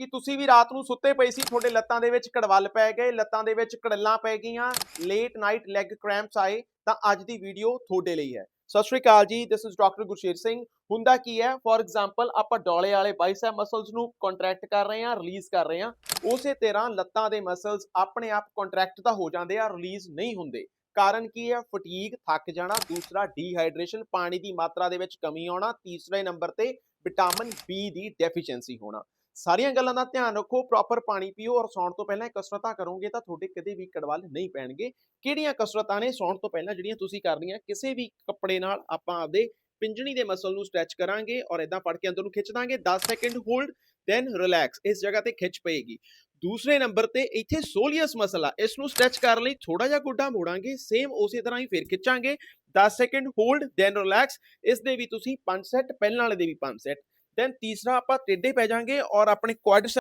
ਕਿ ਤੁਸੀਂ ਵੀ ਰਾਤ ਨੂੰ ਸੁੱਤੇ ਪਏ ਸੀ, ਤੁਹਾਡੇ ਲੱਤਾਂ ਦੇ ਵਿੱਚ ਕੜਵਲ ਪੈ ਗਏ, ਲੱਤਾਂ ਦੇ ਵਿੱਚ ਕੜੱਲਾਂ ਪੈ ਗਈਆਂ ਲੇਟ ਨਾਈਟ ਲੈਗ ਕ੍ਰੈਂਪਸ ਆਏ, ਤਾਂ ਅੱਜ ਦੀ ਵੀਡੀਓ ਤੁਹਾਡੇ ਲਈ ਹੈ। ਸਤਿ ਸ਼੍ਰੀ ਅਕਾਲ ਜੀ this is doctor Gursher Singh. ਹੁੰਦਾ ਕੀ ਹੈ? ਫੋਰ ਐਗਜ਼ਾਮਪਲ ਆਪਾਂ ਡੋਲੇ ਵਾਲੇ ਬਾਈਸੈਪ ਮਸਲਸ ਨੂੰ ਕੰਟਰੈਕਟ ਕਰ ਰਹੇ ਹਾਂ ਰਿਲੀਜ਼ ਕਰ ਰਹੇ ਹਾਂ। ਉਸੇ ਤਰ੍ਹਾਂ ਲੱਤਾਂ ਦੇ ਮਸਲਸ ਆਪਣੇ ਆਪ ਕੰਟਰੈਕਟ ਤਾਂ ਹੋ ਜਾਂਦੇ ਆ ਰਿਲੀਜ਼ ਨਹੀਂ ਹੁੰਦੇ। ਕਾਰਨ ਕੀ ਹੈ? ਫਟੀਗ ਥੱਕ ਜਾਣਾ, ਦੂਸਰਾ ਡੀਹਾਈਡਰੇਸ਼ਨ ਪਾਣੀ ਦੀ ਮਾਤਰਾ ਦੇ ਵਿੱਚ ਕਮੀ ਆਉਣਾ, ਤੀਸਰੇ ਨੰਬਰ ਤੇ ਵਿਟਾਮਿਨ ਬੀ ਦੀ ਡੈਫੀਸ਼ੀਐਂਸੀ ਹੋਣਾ। ਸਾਰੀਆਂ ਗੱਲਾਂ ਦਾ ਧਿਆਨ ਰੱਖੋ ਪ੍ਰੋਪਰ ਪਾਣੀ ਪੀਓ ਔਰ ਸੌਣ ਤੋਂ ਪਹਿਲਾਂ ਕਸਰਤਾਂ ਕਰੋਗੇ ਤਾਂ ਤੁਹਾਡੇ ਕਦੇ ਵੀ ਕੜਵਾਲ ਨਹੀਂ ਪੈਣਗੇ। ਕਿਹੜੀਆਂ ਕਸਰਤਾਂ ਨੇ ਸੌਣ ਤੋਂ ਪਹਿਲਾਂ ਜਿਹੜੀਆਂ ਤੁਸੀਂ ਕਰਨੀਆਂ? ਕਿਸੇ ਵੀ ਕੱਪੜੇ ਨਾਲ ਆਪਾਂ ਆਪਦੇ ਪਿੰਜਣੀ ਦੇ ਮਸਲ ਨੂੰ ਸਟ੍ਰੈਚ ਕਰਾਂਗੇ ਔਰ ਇਦਾਂ ਫੜ ਕੇ ਅੰਦਰ ਨੂੰ ਖਿੱਚ ਦਾਂਗੇ। 10 ਸੈਕਿੰਡ ਹੋਲਡ ਦੈਨ ਰਿਲੈਕਸ ਇਸ ਜਗ੍ਹਾ ਤੇ ਖਿੱਚ ਪਏਗੀ। ਦੂਸਰੇ ਨੰਬਰ ਤੇ ਇੱਥੇ ਸੋਲੀਅਸ ਮਸਲ ਆ, ਇਸ ਨੂੰ ਸਟ੍ਰੈਚ ਕਰਨ ਲਈ ਥੋੜਾ ਜਿਹਾ ਗੋਡਾ ਮੋੜਾਂਗੇ ਸੇਮ ਉਸੇ ਤਰ੍ਹਾਂ ਹੀ ਫਿਰ ਖਿੱਚਾਂਗੇ। 10 ਸੈਕਿੰਡ ਹੋਲਡ ਦੈਨ ਰਿਲੈਕਸ ਇਸ ਦੇ ਵੀ ਤੁਸੀਂ 5 ਸੈੱਟ ਪਹਿਲਾਂ ਵਾਲੇ ਦੇ ਵੀ 5 ਸੈੱਟ ਦੈਨ ਤੀਸਰਾ ਆਪਾਂ ਟੇਢੇ ਪੈ ਜਾਾਂਗੇ ਔਰ ਆਪਣੇ ਕੁਆਡਸ